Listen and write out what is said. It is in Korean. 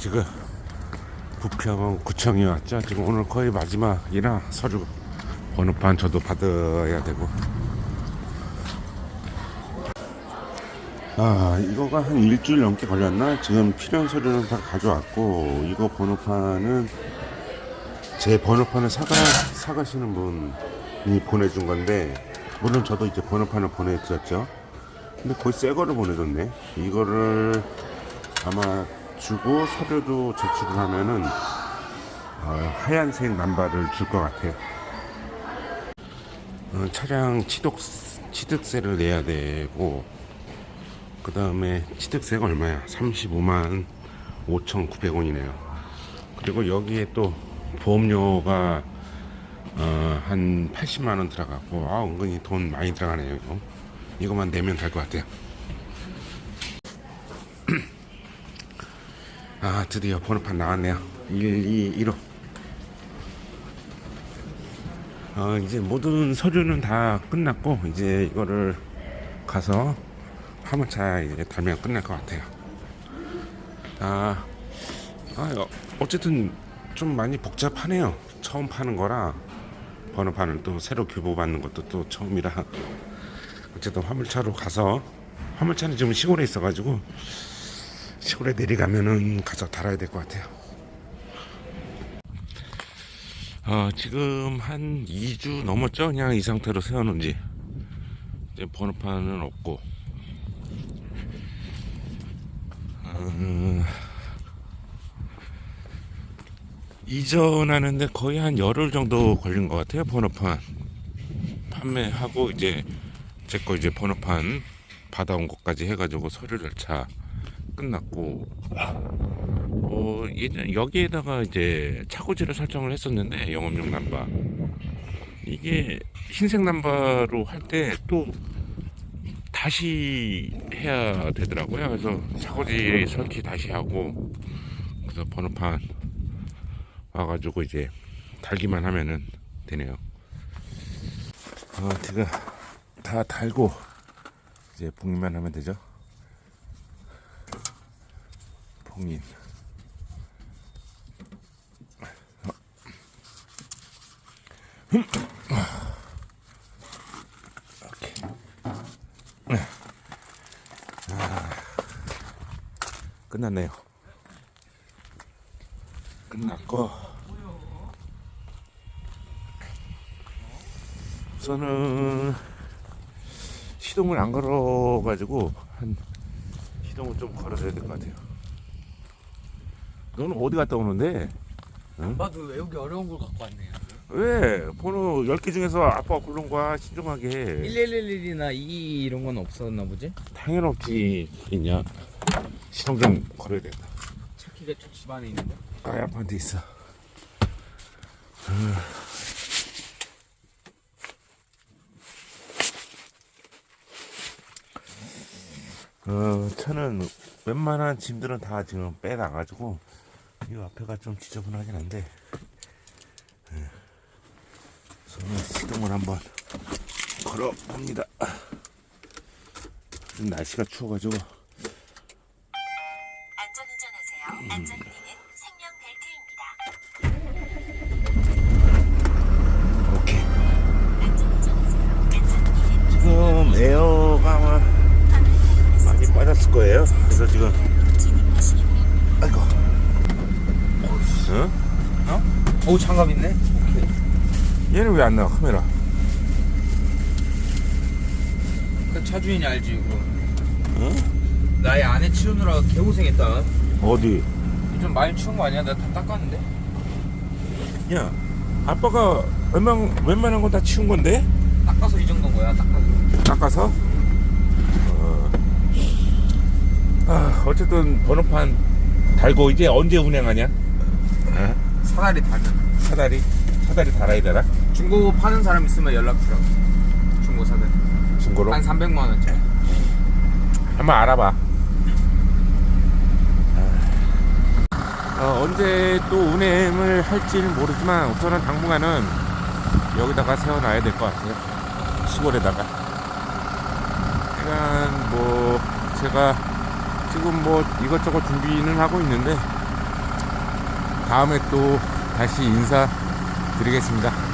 지금 부평 구청에 왔죠. 지금 오늘 거의 마지막이라 서류 번호판 저도 받아야 되고. 아, 이거가 한 일주일 넘게 걸렸나? 지금 필요한 서류는 다 가져왔고, 이거 번호판은 제 번호판을 사가, 사가시는 분이 보내준 건데, 물론 저도 이제 번호판을 보내드렸죠. 근데 거의 새 거를 보내줬네. 이거를 아마 주고 서류도 제출을 하면은 어, 하얀색 남발을 줄 것 같아요. 어, 차량 취득 취득세를 내야 되고 그 다음에 취득세가 얼마야? 35만 5,900원이네요. 그리고 여기에 또 보험료가 어, 한 80만 원 들어가고 아 은근히 돈 많이 들어가네요. 이거. 이것만 내면 될 것 같아요. 아 드디어 번호판 나왔네요. 121호 어, 이제 모든 서류는 다 끝났고 이제 이거를 가서 화물차 이제 달면 끝날 것 같아요. 아, 아 어, 어쨌든 좀 많이 복잡하네요. 처음 파는 거라 번호판을 또 새로 교부받는 것도 또 처음이라. 어쨌든 화물차로 가서 화물차는 지금 시골에 있어가지고 시골에 내려가면은 가서 달아야 될 것 같아요. 어, 지금 한 2주 넘었죠? 그냥 이 상태로 세워놓은 지. 이제 번호판은 없고. 어, 이전하는데 거의 한 열흘 정도 걸린 것 같아요. 번호판 판매하고 이제 제 거 이제 번호판 받아온 것까지 해가지고 서류 절차 끝났고 어 예전 여기에다가 이제 차고지를 설정을 했었는데 영업용 남바 이게 흰색 남바로 할 때 또 다시 해야 되더라고요. 그래서 차고지 설치 다시 하고 그래서 번호판 와가지고 이제 달기만 하면은 되네요. 어 제가 다 달고 이제 복리만 하면 되죠 봉인. 아, 끝났네요. 끝났고 우선은 시동을 안 걸어가지고 한 시동을 좀 걸어줘야 될 것 같아요. 너는 어디 갔다 오는데? 아빠도 외우기 어려운 걸 갖고 왔네요. 왜? 번호 10개 중에서 아빠가 고른 거야 신중하게 1111이나 2 이런 건 없었나 보지? 당연 없지 있냐 시동 좀 걸어야 된다 차키가 저집 안에 있는데. 아 아빠한테 있어 어, 차는 웬만한 짐들은 다 지금 빼놔가지고 이 앞에가 좀 지저분하긴 한데 예. 저는 시동을 한번 걸어봅니다 좀 날씨가 추워가지고 안전운전하세요. 안전띠는 생명 벨트입니다. 오케이 안전운전하세요. 안전띠는 지금 에어가 많이 빠졌을 거예요 그래서 지금 진입하시기 아이고 응? 어? 오 장갑 있네. 오케이. 얘는 왜 안 나와 카메라 그 차주인이 알지 이거. 응? 나의 아내 치우느라 개고생했다. 어디? 좀 많이 치운 거 아니야? 내가 다 닦았는데. 야 아빠가 웬만, 웬만한 건 다 치운 건데? 닦아서 이 정도인 거야. 닦아서. 닦아서? 어. 아, 어쨌든 번호판 달고 이제 언제 운행하냐? 어? 사다리 달면. 사다리? 사다리 달아야 되나? 중고 파는 사람 있으면 연락 주라. 중고 사다리. 중고로? 한 300만 원짜리. 한번 알아봐. 어, 언제 또 운행을 할지는 모르지만 우선은 당분간은 여기다가 세워놔야 될 것 같아요. 시골에다가. 그러니까 뭐 제가 지금 뭐 이것저것 준비는 하고 있는데 다음에 또 다시 인사 드리겠습니다.